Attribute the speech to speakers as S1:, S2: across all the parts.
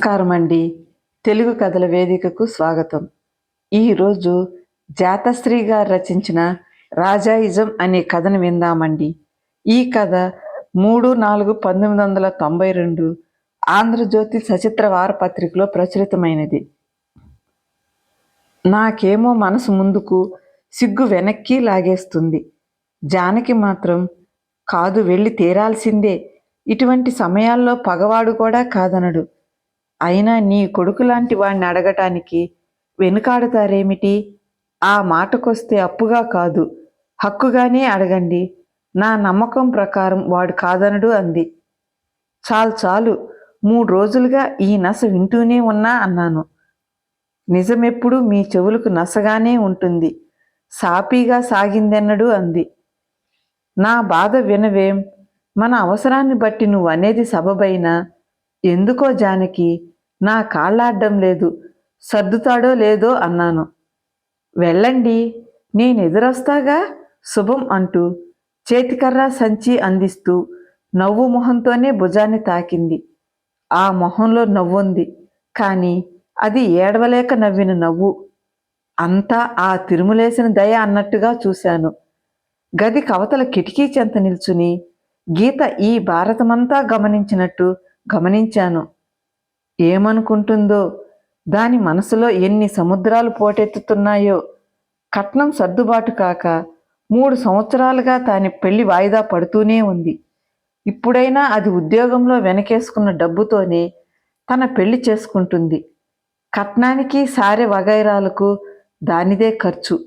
S1: నమస్కారం అండి తెలుగు కథల వేదికకు స్వాగతం. ఈరోజు జాతశ్రీ గారు రచించిన రాజాయిజం అనే కథను విందామండి. ఈ కథ మూడు నాలుగు పంతొమ్మిది వందల తొంభై రెండు ఆంధ్రజ్యోతి సచిత్ర వారపత్రికలో ప్రచురితమైనది. నాకేమో మనసు ముందుకు సిగ్గు వెనక్కి లాగేస్తుంది. జానకి మాత్రం కాదు వెళ్ళి తీరాల్సిందే. ఇటువంటి సమయాల్లో పగవాడు కూడా కాదనడు. అయినా నీ కొడుకు లాంటి వాడిని అడగటానికి వెనుకాడతారేమిటి? ఆ మాటకొస్తే అప్పుగా కాదు. హక్కుగానే అడగండి. నా నమ్మకం ప్రకారం వాడు కాదనడు అంది. చాలు చాలు. మూడు రోజులుగా ఈ నస వింటూనే ఉన్నా అన్నాను. నిజమెప్పుడు మీ చెవులకు నసగానే ఉంటుంది. సాపీగా సాగిందెన్నడు అంది. నా బాధ వినవేం? మన అవసరాన్ని బట్టి నువ్వు అనేది సబబైనా? ఎందుకో జానకి? నా కాళ్ళాడ్డం లేదు. సర్దుతాడో లేదో అన్నాను. వెళ్ళండి నేను ఎదురొస్తాగా? శుభం అంటూ చేతికర్ర సంచి అందిస్తూ నవ్వు మొహంతోనే భుజాన్ని తాకింది. ఆ మొహంలో నవ్వుంది. కానీ అది ఏడవలేక నవ్విన నవ్వు. అంతా ఆ తిరుములేసిన దయ అన్నట్టుగా చూశాను. గది కవతల కిటికీ చెంత నిల్చుని గీత ఈ భారతమంతా గమనించినట్టు గమనించాను. ఏమనుకుంటుందో? దాని మనసులో ఎన్ని సముద్రాలు పోటెత్తుతున్నాయో? కట్నం సర్దుబాటు కాక మూడు సంవత్సరాలుగా తాని పెళ్ళి వాయిదా పడుతూనే ఉంది. ఇప్పుడైనా అది ఉద్యోగంలో వెనకేసుకున్న డబ్బుతోనే తన పెళ్ళి చేసుకుంటుంది. కట్నానికి సారె వగైరాలకు దానిదే ఖర్చు.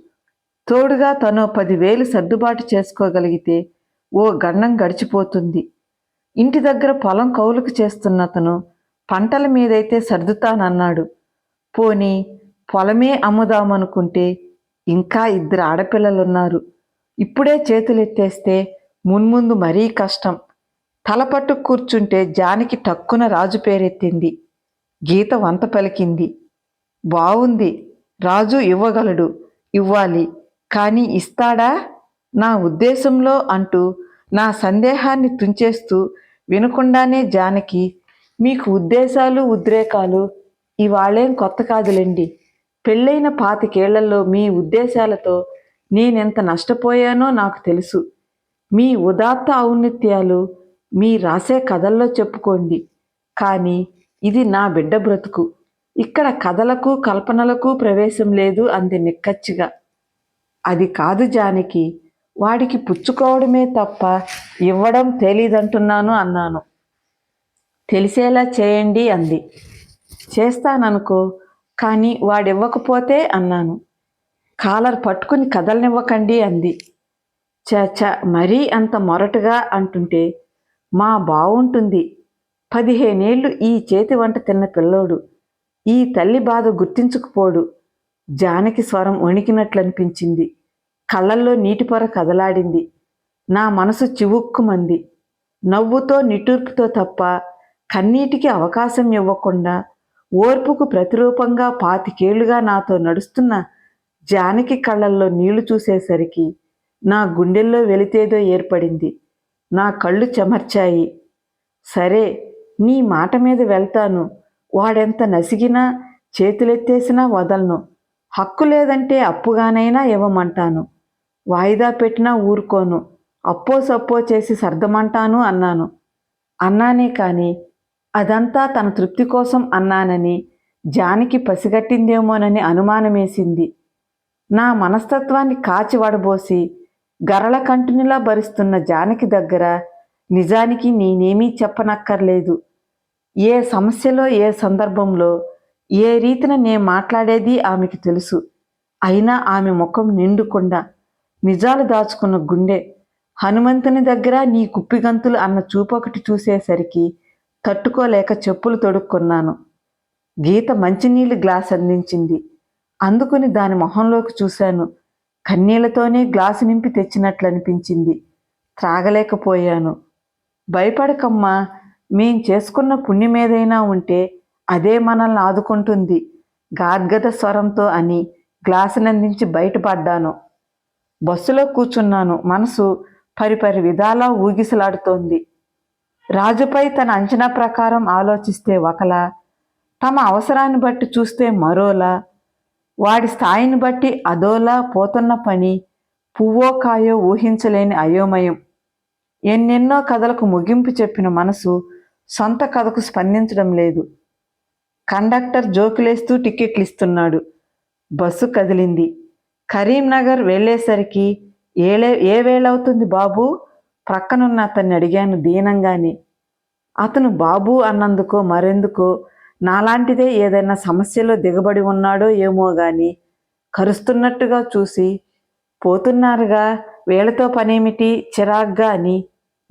S1: తోడుగా తను పదివేలు సర్దుబాటు చేసుకోగలిగితే ఓ గండం గడిచిపోతుంది. ఇంటి దగ్గర పొలం కౌలుకు చేస్తున్న అతను పంటల మీదైతే సర్దుతానన్నాడు. పోనీ పొలమే అమ్ముదామనుకుంటే ఇంకా ఇద్దరు ఆడపిల్లలున్నారు. ఇప్పుడే చేతులెత్తేస్తే మున్ముందు మరీ కష్టం. తలపట్టు కూర్చుంటే జానికి టక్కున రాజు పేరెత్తింది. గీత వంత పలికింది. బావుంది రాజు ఇవ్వగలడు ఇవ్వాలి. కానీ ఇస్తాడా? నా ఉద్దేశంలో అంటూ నా సందేహాన్ని తుంచేస్తూ వినకుండానే జానకి మీకు ఉద్దేశాలు ఉద్రేకాలు ఇవాళేం కొత్త కాదులేండి. పెళ్ళైన పాతికేళ్ళలో మీ ఉద్దేశాలతో నేనెంత నష్టపోయానో నాకు తెలుసు. మీ ఉదాత్త ఔన్నత్యాలు మీ రాసే కథల్లో చెప్పుకోండి. కానీ ఇది నా బిడ్డ బ్రతుకు. ఇక్కడ కథలకు కల్పనలకు ప్రవేశం లేదు అంది నిక్కచ్చిగా. అది కాదు జానికి వాడికి పుచ్చుకోవడమే తప్ప ఇవ్వడం తెలీదంటున్నాను అన్నాను. తెలిసేలా చేయండి అంది. చేస్తాననుకో కానీ వాడివ్వకపోతే అన్నాను. కాలర్ పట్టుకుని కదలనివ్వకండి అంది. చచ మరీ అంత మొరటుగా అంటుంటే మా బావుంటుంది. పదిహేనేళ్ళు ఈ చేతి వంట తిన్న పిల్లోడు. ఈ తల్లి బాధ గుర్తించుకుపోడు. జానకి స్వరం వణికినట్లనిపించింది. కళ్ళల్లో నీటిపొర కదలాడింది. నా మనసు చివుక్కుమంది. నవ్వుతో నిటూర్పుతో తప్ప కన్నీటికి అవకాశం ఇవ్వకుండా ఓర్పుకు ప్రతిరూపంగా పాతికేళ్ళుగా నాతో నడుస్తున్న జానకి కళ్ళల్లో నీళ్ళు చూసేసరికి నా గుండెల్లో వెలితేదో ఏర్పడింది. నా కళ్ళు చెమర్చాయి. సరే నీ మాట మీద వెళ్తాను. వాడెంత నసిగినా చేతులెత్తేసినా వదలను. హక్కు లేదంటే అప్పుగానైనా ఇవ్వమంటాను. వాయిదా పెట్టినా ఊరుకోను. అప్పో సప్పో చేసి సర్దమంటాను అన్నాను. అన్నానే కానీ అదంతా తన తృప్తి కోసం అన్నానని జానికి పసిగట్టిందేమోనని అనుమానమేసింది. నా మనస్తత్వాన్ని కాచి వడబోసి గరళ కంటినిలా భరిస్తున్న జానకి దగ్గర నిజానికి నేనేమీ చెప్పనక్కర్లేదు. ఏ సమస్యలో ఏ సందర్భంలో ఏ రీతిన నేను మాట్లాడేది ఆమెకి తెలుసు. అయినా ఆమె ముఖం నిండుకుండా నిజాలు దాచుకున్న గుండె హనుమంతుని దగ్గర నీ కుప్పిగంతులు అన్న చూపొకటి చూసేసరికి తట్టుకోలేక చెప్పులు తొడుక్కున్నాను. గీత మంచినీళ్ళు గ్లాస్ అందించింది. అందుకుని దాని మొహంలోకి చూశాను. కన్నీళ్ళతోనే గ్లాసు నింపి తెచ్చినట్లు అనిపించింది త్రాగలేకపోయాను. భయపడకమ్మా మేం చేసుకున్న పుణ్యమేదైనా ఉంటే అదే మనల్ని ఆదుకుంటుంది. గాద్గద స్వరంతో అని గ్లాసునందించి బయటపడ్డాను. బస్సులో కూర్చున్నాను. మనసు పరిపరి విధాలా ఊగిసలాడుతోంది. రాజుపై తన అంచనా ప్రకారం ఆలోచిస్తే ఒకలా తమ అవసరాన్ని బట్టి చూస్తే మరోలా వాడి స్థాయిని బట్టి అదోలా పోతున్న పని పువ్వో కాయో ఊహించలేని అయోమయం. ఎన్నెన్నో కథలకు ముగింపు చెప్పిన మనసు సొంత కథకు స్పందించడం లేదు. కండక్టర్ జోకులేస్తూ టికెట్లు ఇస్తున్నాడు బస్సు కదిలింది. కరీంనగర్ వెళ్ళేసరికి ఏలే ఏ వేళవుతుంది బాబు? ప్రక్కనున్న అతన్ని అడిగాను దీనంగానే అతను బాబు అన్నందుకో మరెందుకో నాలాంటిదే ఏదైనా సమస్యలో దిగబడి ఉన్నాడో ఏమో గాని కరుస్తున్నట్టుగా చూసి పోతున్నారుగా వీళ్ళతో పనేమిటి? చిరాగ్గా అని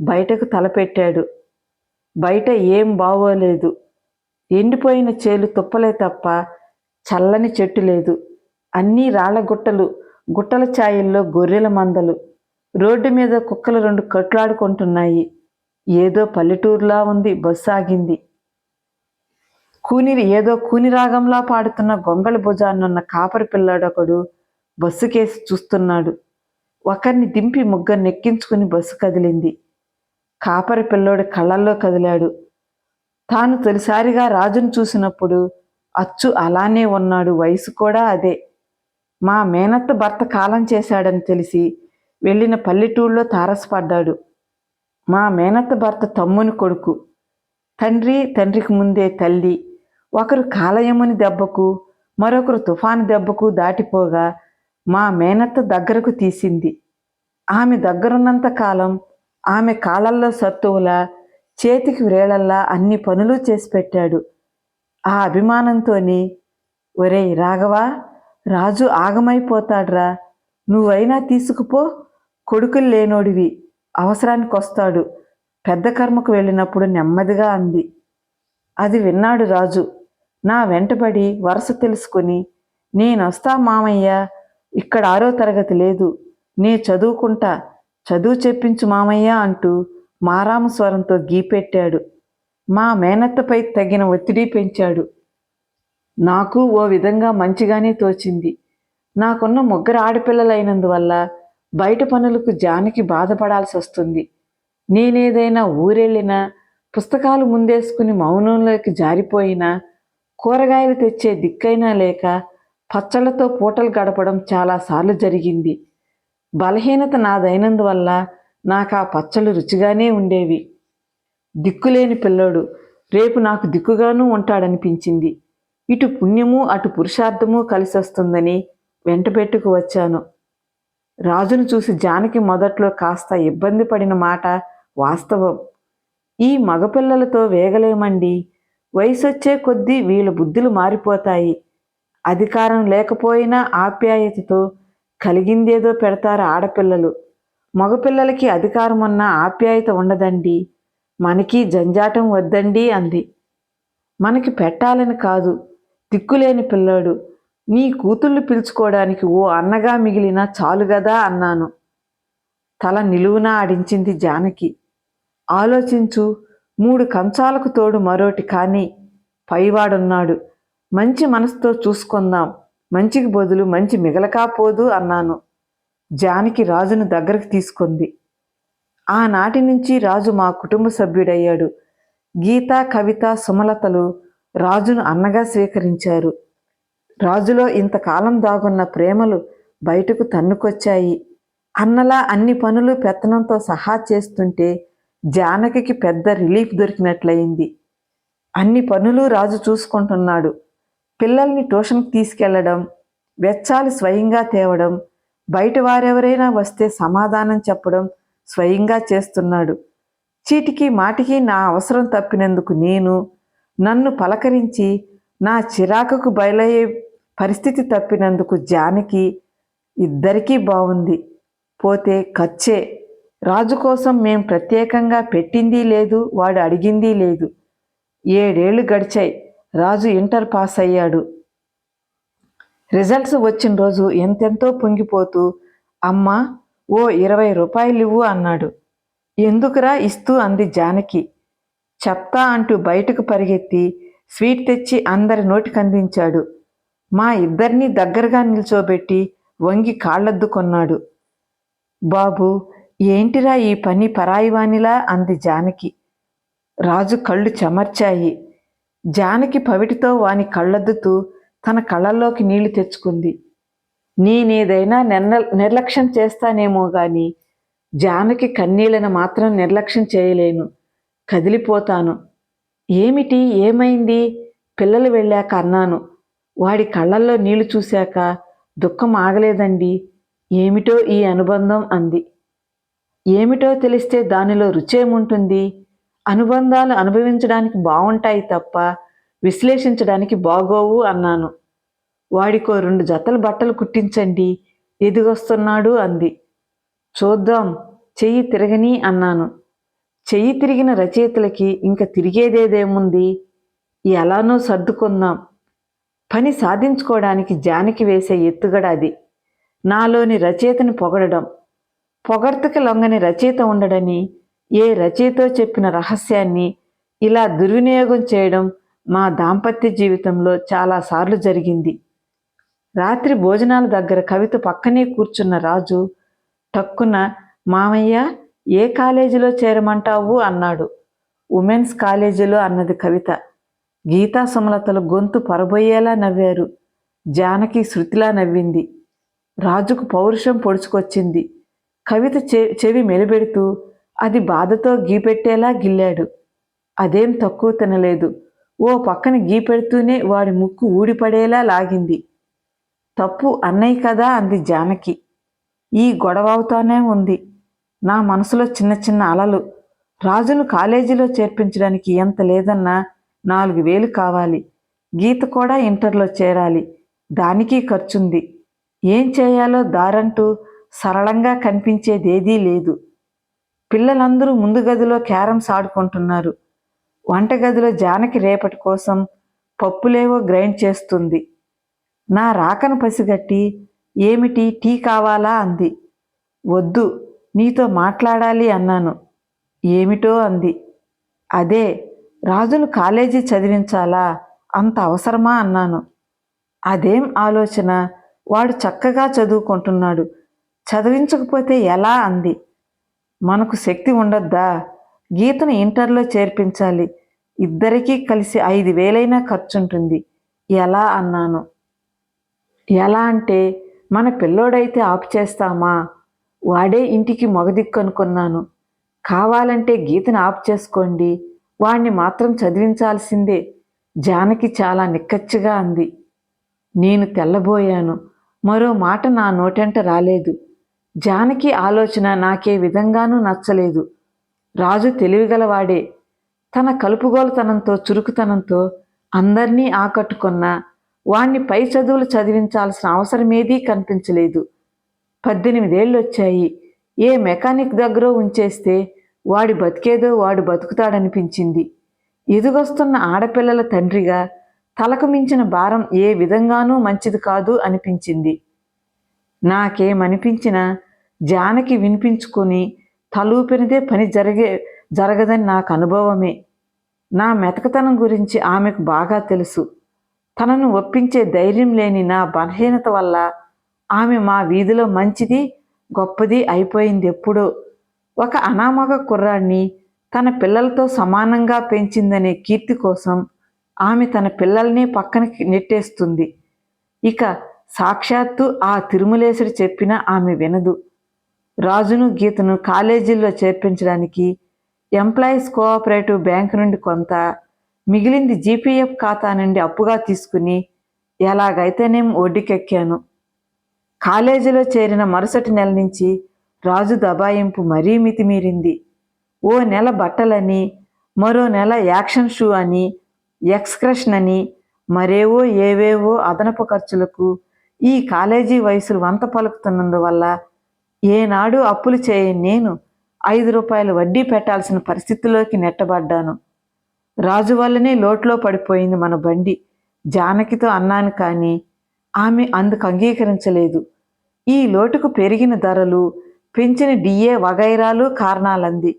S1: బయటకు తలపెట్టాడు. బయట ఏం బాగోలేదు ఎండిపోయిన చేలు తుప్పలే తప్ప చల్లని చెట్టు లేదు. అన్నీ రాళ్ళ గుట్టలు గుట్టల ఛాయల్లో గొర్రెల మందలు. రోడ్డు మీద కుక్కలు రెండు కట్లాడుకుంటున్నాయి. ఏదో పల్లెటూరులా ఉంది బస్సు ఆగింది. కూని ఏదో కూని రాగంలా పాడుతున్న గొంగళి భుజాన్నున్న కాపరి పిల్లాడొకడు బస్సు కేసి చూస్తున్నాడు. ఒకరిని దింపి ముగ్గురు నెక్కించుకుని బస్సు కదిలింది. కాపరి పిల్లోడి కళ్ళల్లో కదిలాడు. తాను తొలిసారిగా రాజును చూసినప్పుడు అచ్చు అలానే ఉన్నాడు వయసు కూడా అదే. మా మేనత్త భర్త కాలం చేశాడని తెలిసి వెళ్ళిన పల్లెటూళ్ళలో తారసపడ్డాడు. మా మేనత్త భర్త తమ్ముని కొడుకు. తండ్రి తండ్రికి ముందే తల్లి. ఒకరు కాలయముని దెబ్బకు మరొకరు తుఫాను దెబ్బకు దాటిపోగా మా మేనత్త దగ్గరకు తీసింది. ఆమె దగ్గరున్నంత కాలం ఆమె కాలల్లో సత్తువులా చేతికి వ్రేళల్లా అన్ని పనులు చేసి పెట్టాడు. ఆ అభిమానంతోని ఒరేయ్ రాఘవా రాజు ఆగమైపోతాడ్రా. నువ్వైనా తీసుకుపో కొడుకులు లేనోడివి అవసరానికి వస్తాడు పెద్ద కర్మకు వెళ్ళినప్పుడు నెమ్మదిగా అంది. అది విన్నాడు రాజు. నా వెంటబడి వరుస తెలుసుకుని నేనొస్తా మామయ్య ఇక్కడ ఆరో తరగతి లేదు. నీ చదువుకుంటా చదువు చెప్పించు మామయ్య అంటూ మారాము స్వరంతో గీపెట్టాడు. మా మేనత్తపై తగిన ఒత్తిడి పెంచాడు. నాకు ఓ విధంగా మంచిగానే తోచింది. నాకున్న ముగ్గురు ఆడపిల్లలైనందువల్ల బయట పనులకు జానికి బాధపడాల్సి వస్తుంది. నేనేదైనా ఊరెళ్ళినా పుస్తకాలు ముందేసుకుని మౌనంలోకి జారిపోయినా కూరగాయలు తెచ్చే దిక్కైనా లేక పచ్చళ్ళతో పూటలు గడపడం చాలాసార్లు జరిగింది. బలహీనత నాదైనందువల్ల నాకు ఆ పచ్చళ్ళు రుచిగానే ఉండేవి. దిక్కులేని పిల్లోడు రేపు నాకు దిక్కుగానూ ఉంటాడనిపించింది. ఇటు పుణ్యము అటు పురుషార్థము కలిసి వస్తుందని వెంటబెట్టుకు వచ్చాను. రాజును చూసి జానకి మొదట్లో కాస్త ఇబ్బంది పడిన మాట వాస్తవం. ఈ మగపిల్లలతో వేగలేమండి. వయసొచ్చే కొద్దీ వీళ్ళ బుద్ధులు మారిపోతాయి. అధికారం లేకపోయినా ఆప్యాయతతో కలిగిందేదో పెడతారు ఆడపిల్లలు. మగపిల్లలకి అధికారం ఉన్న ఆప్యాయత ఉండదండి. మనకి జంజాటం వద్దండి అంది. మనకి పెట్టాలని కాదు. దిక్కులేని పిల్లాడు. నీ కూతుళ్ళు పిలుచుకోవడానికి ఓ అన్నగా మిగిలిన చాలు గదా అన్నాను. తల నిలువునా ఆడించింది జానకి. ఆలోచించు మూడు కంచాలకు తోడు మరోటి కానీ పైవాడున్నాడు. మంచి మనసుతో చూసుకుందాం. మంచికి బదులు మంచి మిగలకాపోదు అన్నాను. జానకి రాజును దగ్గరకు తీసుకుంది. ఆనాటి నుంచి రాజు మా కుటుంబ సభ్యుడయ్యాడు. గీత కవిత సుమలతలు రాజును అన్నగా స్వీకరించారు. రాజులో ఇంతకాలం దాగున్న ప్రేమలు బయటకు తన్నుకొచ్చాయి. అన్నలా అన్ని పనులు పెత్తనంతో సహా చేస్తుంటే జానకికి పెద్ద రిలీఫ్ దొరికినట్లయింది. అన్ని పనులు రాజు చూసుకుంటున్నాడు. పిల్లల్ని ట్యూషన్కి తీసుకెళ్ళడం వెచ్చాలు స్వయంగా తేవడం బయట వారెవరైనా వస్తే సమాధానం చెప్పడం స్వయంగా చేస్తున్నాడు. చీటికి మాటికి నా అవసరం తప్పినందుకు నేను నన్ను పలకరించి నా చిరాకుకు బయలయ్యే పరిస్థితి తప్పినందుకు జానకి ఇద్దరికీ బాగుంది పోతే ఖర్చే. రాజు కోసం మేం ప్రత్యేకంగా పెట్టింది లేదు వాడు అడిగింది లేదు. ఏడేళ్ళు గడిచాయి. రాజు ఇంటర్ పాస్ అయ్యాడు. రిజల్ట్స్ వచ్చిన రోజు ఎంతెంతో పొంగిపోతూ అమ్మ ఓ ఇరవై రూపాయలు ఇవ్వు అన్నాడు. ఎందుకురా ఇస్తూ అంది జానకి. చెప్తా అంటూ బయటకు పరిగెత్తి స్వీట్ తెచ్చి అందరి నోటికి అందించాడు మా ఇద్దరినీ దగ్గరగా నిల్చోబెట్టి వంగి కాళ్ళద్దుకొన్నాడు. బాబు ఏంటిరా ఈ పని పరాయివానిలా? అంది జానకి. రాజు కళ్ళు చెమర్చాయి. జానకి పవిటితో వాని కళ్ళద్దుతూ తన కళ్ళల్లోకి నీళ్ళు తెచ్చుకుంది. నేనేదైనా నిర్ణ నిర్లక్ష్యం చేస్తానేమో గాని జానకి కన్నీళ్ళను మాత్రం నిర్లక్ష్యం చేయలేను. కదిలిపోతాను. ఏమిటి? ఏమైంది? పిల్లలు వెళ్ళాక అన్నాను. వాడి కళ్ళల్లో నీళ్ళు చూశాక దుఃఖం ఆగలేదండి. ఏమిటో ఈ అనుబంధం అంది. ఏమిటో తెలిస్తే దానిలో రుచేముంటుంది. అనుబంధాలు అనుభవించడానికి బాగుంటాయి తప్ప విశ్లేషించడానికి బాగోవు అన్నాను. వాడికో రెండు జతలు బట్టలు కుట్టించండి. ఎదిగొస్తున్నాడు అంది. చూద్దాం చెయ్యి తిరగని అన్నాను. చెయ్యి తిరిగిన రచయితలకి ఇంక తిరిగేదేదేముంది? ఎలానో సర్దుకుందాం పని సాధించుకోవడానికి జానకి వేసే ఎత్తుగడ అది. నాలోని రచయితని పొగడడం. పొగడ్తకి లొంగని రచయిత ఉండడని ఏ రచయితో చెప్పిన రహస్యాన్ని ఇలా దుర్వినియోగం చేయడం మా దాంపత్య జీవితంలో చాలాసార్లు జరిగింది. రాత్రి భోజనాల దగ్గర కవిత పక్కనే కూర్చున్న రాజు టక్కున మామయ్య ఏ కాలేజీలో చేరమంటావు? అన్నాడు. ఉమెన్స్ కాలేజీలో అన్నది కవిత. గీతా సుమలతలు గొంతు పరబోయేలా నవ్వారు. జానకి శృతిలా నవ్వింది. రాజుకు పౌరుషం పొడుచుకొచ్చింది. కవిత చె చెవి మెలిబెడుతూ అది బాధతో గీపెట్టేలా గిల్లాడు. అదేం తక్కువ తినలేదు. ఓ పక్కన గీపెడుతూనే వాడి ముక్కు ఊడిపడేలా లాగింది. తప్పు అన్నయ్య కదా అంది జానకి. ఈ గొడవ అవుతానే ఉంది. నా మనసులో చిన్న చిన్న అలలు. రాజును కాలేజీలో చేర్పించడానికి ఎంత లేదన్నా నాలుగు వేలు కావాలి. గీత కూడా ఇంటర్లో చేరాలి. దానికి ఖర్చుంది. ఏం చేయాలో దారంటూ సరళంగా కనిపించేదేదీ లేదు. పిల్లలందరూ ముందు గదిలో క్యారమ్స్ ఆడుకుంటున్నారు వంటగదిలో జానకి రేపటి కోసం పప్పులేవో గ్రైండ్ చేస్తుంది. నా రాకను పసిగట్టి ఏమిటి టీ కావాలా అంది. వద్దు నీతో మాట్లాడాలి అన్నాను. ఏమిటో అంది. అదే రాజును కాలేజీ చదివించాలా? అంత అవసరమా? అన్నాను. అదేం ఆలోచన? వాడు చక్కగా చదువుకుంటున్నాడు. చదివించకపోతే ఎలా? అంది. మనకు శక్తి ఉండొద్దా? గీతను ఇంటర్లో చేర్పించాలి. ఇద్దరికీ కలిసి ఐదు వేలైనా ఖర్చుంటుంది. ఎలా? అన్నాను. ఎలా అంటే మన పిల్లోడైతే ఆపు చేస్తామా? వాడే ఇంటికి మొగదిక్కు అనుకున్నాను. కావాలంటే గీతను ఆపు చేసుకోండి. వాణ్ణి మాత్రం చదివించాల్సిందే. జానకి చాలా నిక్కచ్చిగా అంది. నేను తెల్లబోయాను. మరో మాట నా నోటెంట రాలేదు. జానకి ఆలోచన నాకే విధంగానూ నచ్చలేదు. రాజు తెలివిగలవాడే. తన కలుపుగోలుతనంతో చురుకుతనంతో అందర్నీ ఆకట్టుకున్న వాణ్ణి పై చదువులు చదివించాల్సిన అవసరమేదీ కనిపించలేదు. పద్దెనిమిదేళ్ళు వచ్చాయి ఏ మెకానిక్ దగ్గర ఉంచేస్తే వాడి బతికేదో వాడు బతుకుతాడనిపించింది. ఎదుగొస్తున్న ఆడపిల్లల తండ్రిగా తలకు మించిన భారం ఏ విధంగానూ మంచిది కాదు అనిపించింది. నాకేమనిపించినా జానకి వినిపించుకొని తలూపినదే పని జరిగే జరగదని నాకు అనుభవమే. నా మెతకతనం గురించి ఆమెకు బాగా తెలుసు. తనను ఒప్పించే ధైర్యం లేని నా బలహీనత వల్ల ఆమె మా వీధిలో మంచిది గొప్పది అయిపోయింది ఎప్పుడో. ఒక అనామక కుర్రాడిని తన పిల్లలతో సమానంగా పెంచిందనే కీర్తి కోసం ఆమె తన పిల్లల్ని పక్కనకి నెట్టేస్తుంది. ఇక సాక్షాత్తు ఆ తిరుమలేశుడు చెప్పిన ఆమె వినదు. రాజును గీతను కాలేజీల్లో చేర్పించడానికి ఎంప్లాయీస్ కోఆపరేటివ్ బ్యాంక్ నుండి కొంత మిగిలింది జీపీఎఫ్ ఖాతా నుండి అప్పుగా తీసుకుని ఎలాగైతేనేం వడ్డీకెక్కాను కాలేజీలో చేరిన మరుసటి నెల నుంచి రాజు దబాయింపు మరీ మితిమీరింది. ఓ నెల బట్టలని మరో నెల యాక్షన్ షూ అని ఎక్స్క్రషన్ అని మరేవో ఏవేవో అదనపు ఖర్చులకు ఈ కాలేజీ వయసులు వంత పలుకుతున్నందువల్ల ఏనాడు అప్పులు చేయని నేను ఐదు రూపాయలు వడ్డీ పెట్టాల్సిన పరిస్థితిలోకి నెట్టబడ్డాను. రాజు వల్లనే లోట్లో పడిపోయింది మన బండి. జానకితో అన్నాను కానీ ఆమె అందుకు అంగీకరించలేదు. ఈ లోటుకు పెరిగిన ధరలు పెంచిన డిఏ వగైరాలు కారణాలంది.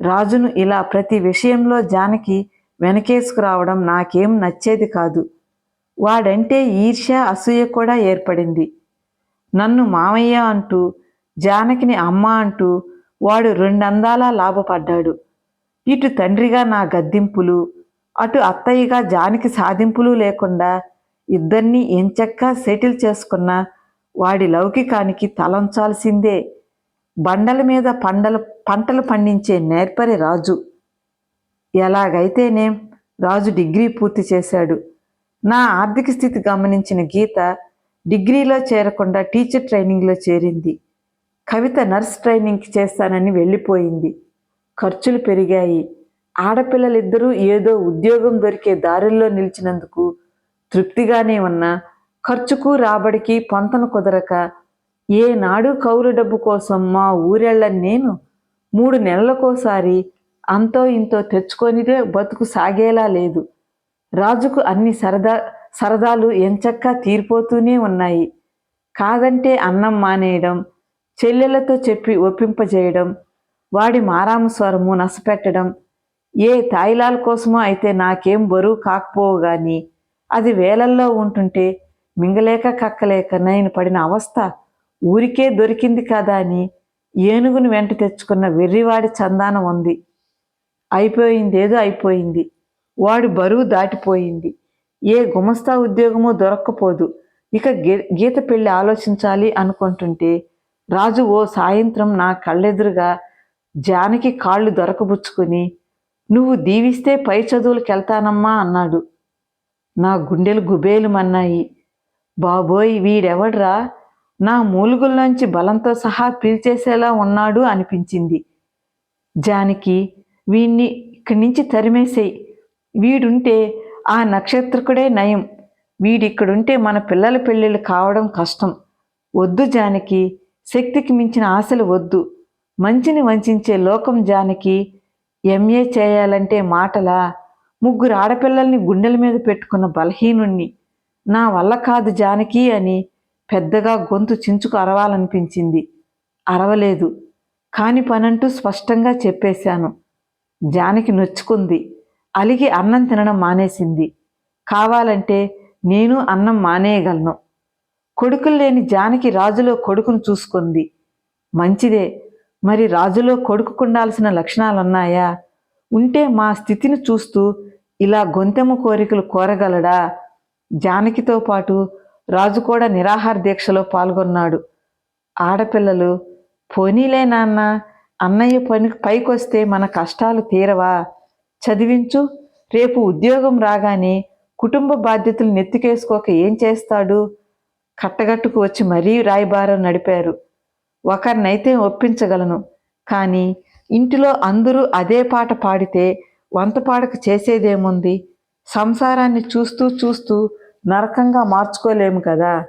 S1: రాజును ఇలా ప్రతి విషయంలో జానకి వెనకేసుకురావడం నాకేం నచ్చేది కాదు. వాడంటే ఈర్ష్య అసూయ కూడా ఏర్పడింది. నన్ను మామయ్య అంటూ జానకిని అమ్మ అంటూ వాడు రెండందాలా లాభపడ్డాడు. ఇటు తండ్రిగా నా గద్దింపులు అటు అత్తయ్యగా జానికి సాధింపులు లేకుండా ఇద్దరినీ ఎంచక్కా సెటిల్ చేసుకున్న వాడి లౌకికానికి తలంచాల్సిందే. బండల మీద పండలు పంటలు పండించే నేర్పరి రాజు. ఎలాగైతేనేం రాజు డిగ్రీ పూర్తి చేశాడు. నా ఆర్థిక స్థితి గమనించిన గీత డిగ్రీలో చేరకుండా టీచర్ ట్రైనింగ్లో చేరింది. కవిత నర్స్ ట్రైనింగ్కి చేస్తానని వెళ్ళిపోయింది. ఖర్చులు పెరిగాయి. ఆడపిల్లలిద్దరూ ఏదో ఉద్యోగం దొరికే దారుల్లో నిలిచినందుకు తృప్తిగానే ఉన్నా ఖర్చుకు రాబడికి పొంతన కుదరక ఏనాడు కౌలు డబ్బు కోసం మా ఊరెళ్ళని నేను మూడు నెలలకోసారి అంతో ఇంతో తెచ్చుకొనిదే బతుకు సాగేలా లేదు. రాజుకు అన్ని సరదా సరదాలు ఎంచక్కా తీరిపోతూనే ఉన్నాయి. కాదంటే అన్నం మానేయడం చెల్లెలతో చెప్పి ఒప్పింపజేయడం వాడి మారామస్వరము నసపెట్టడం ఏ తాయిలాల కోసమో అయితే నాకేం బరువు కాకపోవు గాని అది వేలల్లో ఉంటుంటే మింగలేక కక్కలేక నేను పడిన అవస్థ ఊరికే దొరికింది కదా అని ఏనుగును వెంట తెచ్చుకున్న వెర్రివాడి చందానం ఉంది. అయిపోయిందేదో అయిపోయింది. వాడి బరువు దాటిపోయింది. ఏ గుమస్తా ఉద్యోగమో దొరక్కపోదు. ఇక గీ- గీత పెళ్ళి ఆలోచించాలి అనుకుంటుంటే రాజు ఓ సాయంత్రం నా కళ్ళెదురుగా జానకి కాళ్ళు దొరకబుచ్చుకుని నువ్వు దీవిస్తే పై చదువులకు వెళ్తానమ్మా అన్నాడు. నా గుండెలు గుబేలుమన్నాయి. బాబోయ్ వీడెవడ్రా? నా మూలుగుల్లోంచి బలంతో సహా పీల్చేసేలా ఉన్నాడు అనిపించింది. జానికి వీణ్ణి ఇక్కడి నుంచి తరిమేసేయి. వీడుంటే ఆ నక్షత్రకుడే నయం. వీడిక్కడుంటే మన పిల్లల పెళ్ళిళ్ళు కావడం కష్టం. వద్దు జానకి శక్తికి మించిన ఆశలు వద్దు. మంచిని వంచే లోకం జానకి ఎంఏ చేయాలంటే మాటలా? ముగ్గురు ఆడపిల్లల్ని గుండెల మీద పెట్టుకున్న బలహీనుణ్ణి. నా వల్ల కాదు జానకి అని పెద్దగా గొంతు చించుకు అరవాలనిపించింది. అరవలేదు. కాని పనంటూ స్పష్టంగా చెప్పేశాను. జానకి నొచ్చుకుంది. అలిగి అన్నం తినడం మానేసింది. కావాలంటే నేను అన్నం మానేయగలను. కొడుకులు లేని జానకి రాజులో కొడుకును చూసుకుంది. మంచిదే. మరి రాజులో కొడుకుకుండాల్సిన లక్షణాలున్నాయా? ఉంటే మా స్థితిని చూస్తూ ఇలా గొంతెమ్మ కోరికలు కోరగలడా? జానకితో పాటు రాజు కూడా నిరాహార దీక్షలో పాల్గొన్నాడు. ఆడపిల్లలు పోనీలే నాన్న అన్నయ్య పని పైకొస్తే మన కష్టాలు తీరవా? చదివించు రేపు ఉద్యోగం రాగానే కుటుంబ బాధ్యతలు నెత్తికేసుకోక ఏం చేస్తాడు? కట్టగట్టుకు వచ్చి మరీ రాయబారం నడిపారు. ఒకరినైతే ఒప్పించగలను కానీ ఇంటిలో అందరూ అదే పాట పాడితే వంతపాడక చేసేదేముంది? సంసారాన్ని చూస్తూ చూస్తూ నరకంగా మార్చుకోలేము కదా.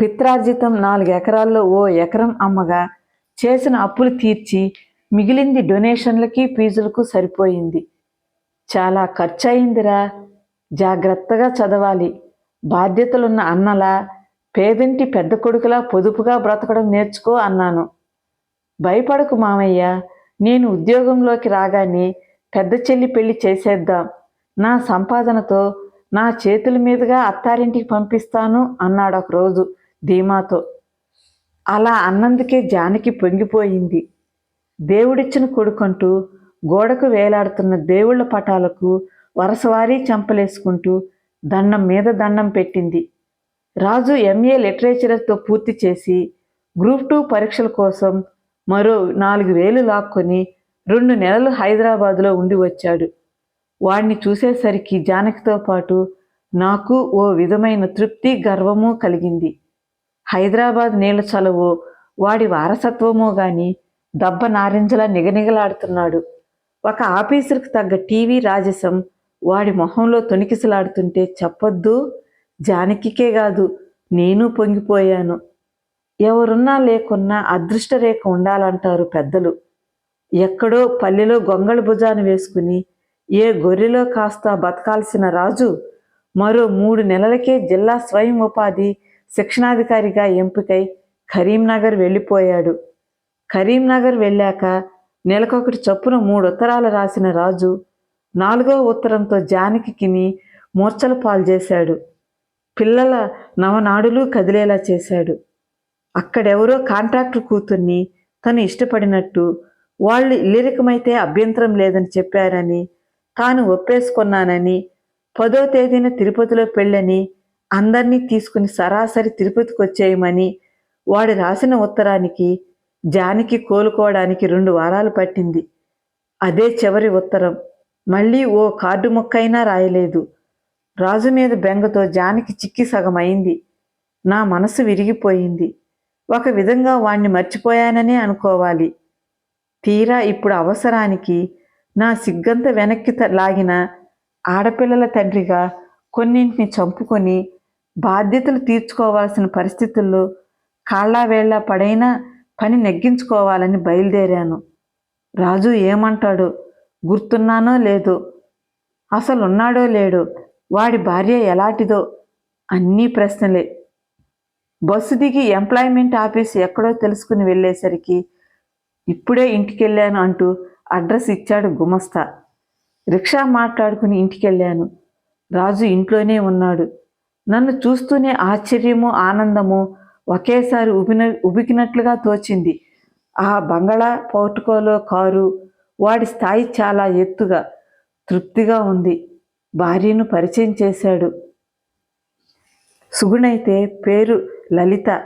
S1: పిత్రార్జితం నాలుగు ఎకరాల్లో ఓ ఎకరం అమ్మగా చేసిన అప్పులు తీర్చి మిగిలింది డొనేషన్లకి ఫీజులకు సరిపోయింది. చాలా ఖర్చు అయిందిరా జాగ్రత్తగా చదవాలి. బాధ్యతలున్న అన్నలా పేదింటి పెద్ద కొడుకులా పొదుపుగా బ్రతకడం నేర్చుకో అన్నాను. భయపడకు మామయ్య నేను ఉద్యోగంలోకి రాగానే పెద్ద చెల్లి పెళ్ళి చేసేద్దాం. నా సంపాదనతో నా చేతుల మీదుగా అత్తారింటికి పంపిస్తాను అన్నాడు ఒక రోజు ధీమాతో. అలా అన్నందుకే జానకి పొంగిపోయింది. దేవుడిచ్చిన కొడుకంటూ గోడకు వేలాడుతున్న దేవుళ్ళ పటాలకు వరసవారీ చంపలేసుకుంటూ దండం మీద దండం పెట్టింది. రాజు ఎంఏ లిటరేచర్తో పూర్తి చేసి గ్రూప్ టూ పరీక్షల కోసం మరో నాలుగు వేలు లాక్కొని రెండు నెలలు హైదరాబాదులో ఉండి వచ్చాడు. వాడిని చూసేసరికి జానకితో పాటు నాకు ఓ విధమైన తృప్తి గర్వము కలిగింది. హైదరాబాద్ నీళ్ళ చలువు వాడి వారసత్వమో గాని దబ్బ నారింజలా నిగనిగలాడుతున్నాడు. ఒక ఆఫీసర్కి తగ్గ టీవీ రాజసం వాడి మొహంలో తొణికిసలాడుతుంటే చెప్పొద్దు జానకికే కాదు నేను పొంగిపోయాను. ఎవరున్నా లేకున్నా అదృష్టరేఖ ఉండాలంటారు పెద్దలు. ఎక్కడో పల్లెలో గొంగళి భుజాన్ని వేసుకుని ఏ గొర్రెలో కాస్త బతకాల్సిన రాజు మరో మూడు నెలలకే జిల్లా స్వయం ఉపాధి శిక్షణాధికారిగా ఎంపికై కరీంనగర్ వెళ్ళిపోయాడు. కరీంనగర్ వెళ్ళాక నెలకొకటి చొప్పున మూడు ఉత్తరాలు రాసిన రాజు నాలుగో ఉత్తరంతో జానకిని కిని పాలు చేశాడు. పిల్లల నవనాడులు కదిలేలా చేశాడు. అక్కడెవరో కాంట్రాక్టర్ కూతుర్ని తను ఇష్టపడినట్టు వాళ్ళు ఇల్లిరికమైతే అభ్యంతరం లేదని చెప్పారని తాను ఒప్పేసుకున్నానని పదో తేదీన తిరుపతిలో పెళ్ళని అందరినీ తీసుకుని సరాసరి తిరుపతికి వచ్చేయమని వాడు రాసిన ఉత్తరానికి జానికి కోలుకోవడానికి రెండు వారాలు పట్టింది. అదే చివరి ఉత్తరం. మళ్ళీ ఓ కార్డు ముక్కైనా రాయలేదు. రాజు మీద బెంగతో జానికి చిక్కి సగం అయింది నా మనసు విరిగిపోయింది. ఒక విధంగా వాణ్ణి మర్చిపోయాననే అనుకోవాలి. తీరా ఇప్పుడు అవసరానికి నా సిగ్గంత వెనక్కి లాగిన ఆడపిల్లల తండ్రిగా కొన్నింటిని చంపుకొని బాధ్యతలు తీర్చుకోవాల్సిన పరిస్థితుల్లో కాళ్ళావేళ్ళ పడైనా పని నెగ్గించుకోవాలని బయలుదేరాను. రాజు ఏమంటాడు గుర్తున్నానో లేదో అసలు ఉన్నాడో లేడో వాడి భార్య ఎలాంటిదో అన్నీ ప్రశ్నలే. బస్సు దిగి ఎంప్లాయ్మెంట్ ఆఫీస్ ఎక్కడో తెలుసుకుని వెళ్ళేసరికి ఇప్పుడే ఇంటికెళ్ళాను అంటూ అడ్రస్ ఇచ్చాడు గుమస్తా. రిక్షా మాట్లాడుకుని ఇంటికెళ్ళాను. రాజు ఇంట్లోనే ఉన్నాడు. నన్ను చూస్తూనే ఆశ్చర్యము ఆనందము ఒకేసారి ఉబిన ఉబికినట్లుగా తోచింది. ఆ బంగళా పోర్టుకోలో కారు వాడి స్థాయి చాలా ఎత్తుగా తృప్తిగా ఉంది. భార్యను పరిచయం చేశాడు. సుగుణైతే పేరు లలిత.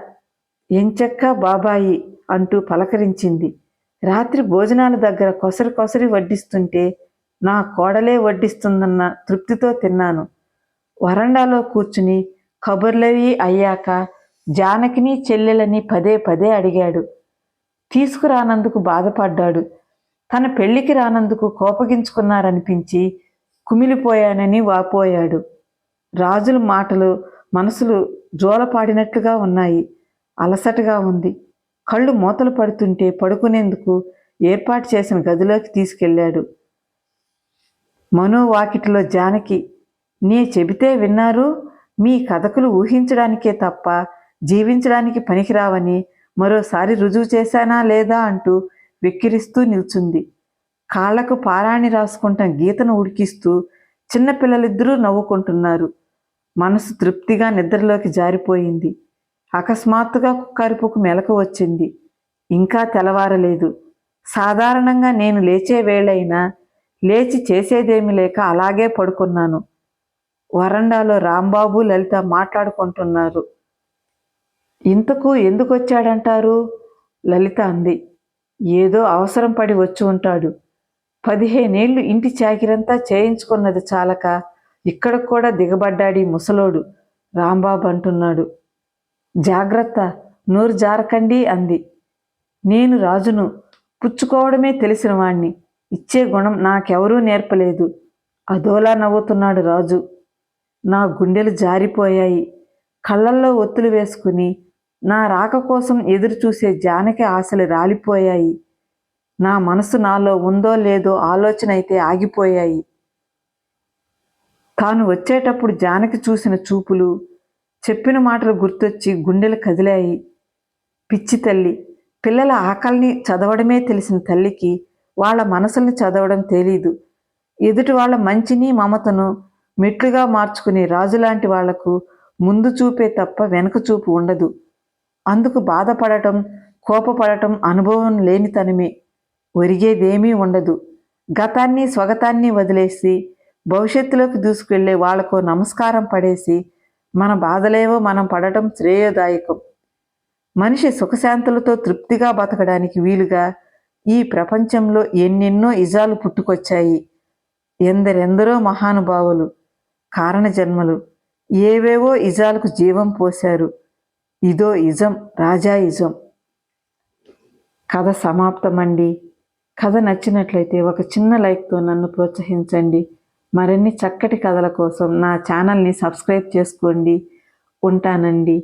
S1: ఎంచక్క బాబాయి అంటూ పలకరించింది. రాత్రి భోజనాల దగ్గర కొసరి కొసరి వడ్డిస్తుంటే నా కోడలే వడ్డిస్తుందన్న తృప్తితో తిన్నాను. వరండాలో కూర్చుని కబుర్లవి అయ్యాక జానకిని చెల్లెలని పదే పదే అడిగాడు. తీసుకురానందుకు బాధపడ్డాడు. తన పెళ్ళికి రానందుకు కోపగించుకున్నారనిపించి కుమిలిపోయానని వాపోయాడు. రాజుల మాటలు మనసులు జోలపాడినట్లుగా ఉన్నాయి. అలసటగా ఉంది. కళ్ళు మూతలు పడుతుంటే పడుకునేందుకు ఏర్పాటు చేసిన గదిలోకి తీసుకెళ్ళాడు. మనో వాకిటిలో జానకి నీ చెబితే విన్నారు మీ కథకులు ఊహించడానికే తప్ప జీవించడానికి పనికిరావని మరోసారి రుజువు చేశానా లేదా అంటూ వెక్కిరిస్తూ నిల్చుంది. కాళ్ళకు పారాణి రాసుకుంటాం గీతను ఉడికిస్తూ చిన్నపిల్లలిద్దరూ నవ్వుకుంటున్నారు. మనసు తృప్తిగా నిద్రలోకి జారిపోయింది. అకస్మాత్తుగా కుక్కారిపోకు మెలకు వచ్చింది. ఇంకా తెలవారలేదు సాధారణంగా నేను లేచే వేళైనా లేచి చేసేదేమి లేక అలాగే పడుకున్నాను. వరండాలో రాంబాబు లలిత మాట్లాడుకుంటున్నారు. ఇంతకు ఎందుకు వచ్చాడంటారు లలిత అంది. ఏదో అవసరం పడి వచ్చి ఉంటాడు. పదిహేనేళ్ళు ఇంటి చాకిరంతా చేయించుకున్నది చాలక ఇక్కడ కూడా దిగబడ్డాడి ముసలోడు రాంబాబు అంటున్నాడు. జాగ్రత్త నోరు జారకండి అంది. నేను రాజును పుచ్చుకోవడమే తెలిసిన వాణ్ణి. ఇచ్చే గుణం నాకెవరూ నేర్పలేదు. అదోలా నవ్వుతున్నాడు రాజు. నా గుండెలు జారిపోయాయి. కళ్ళల్లో ఒత్తులు వేసుకుని నా రాక కోసం ఎదురు చూసే జానకి ఆశలు రాలిపోయాయి. నా మనసు నాలో ఉందో లేదో ఆలోచన అయితే ఆగిపోయాయి. తాను వచ్చేటప్పుడు జానకి చూసిన చూపులు చెప్పిన మాటలు గుర్తొచ్చి గుండెలు కదిలాయి. పిచ్చి తల్లి. పిల్లల ఆకలిని చదవడమే తెలిసిన తల్లికి వాళ్ళ మనసుల్ని చదవడం తెలీదు. ఎదుటి వాళ్ళ మంచిని మమతను మెట్లుగా మార్చుకునే రాజులాంటి వాళ్ళకు ముందు చూపే తప్ప వెనక చూపు ఉండదు. అందుకు బాధపడటం కోపపడటం అనుభవం లేనితనమే ఒరిగేదేమీ ఉండదు. గతాన్ని స్వగతాన్ని వదిలేసి భవిష్యత్తులోకి దూసుకెళ్ళే వాళ్ళకు నమస్కారం పడేసి మన బాధలేవో మనం పడటం శ్రేయదాయకం. మనిషి సుఖశాంతులతో తృప్తిగా బతకడానికి వీలుగా ఈ ప్రపంచంలో ఎన్నెన్నో ఇజాలు పుట్టుకొచ్చాయి. ఎందరెందరో మహానుభావులు కారణ జన్మలు ఏవేవో ఇజాలకు జీవం పోశారు. ఇదో ఇజం రాజా ఇజం. కథ సమాప్తమండి. కథ నచ్చినట్లయితే ఒక చిన్న లైక్తో నన్ను ప్రోత్సహించండి. మరిన్ని చక్కటి కథల కోసం నా ఛానల్ని సబ్స్క్రైబ్ చేసుకోండి. ఉంటానండి.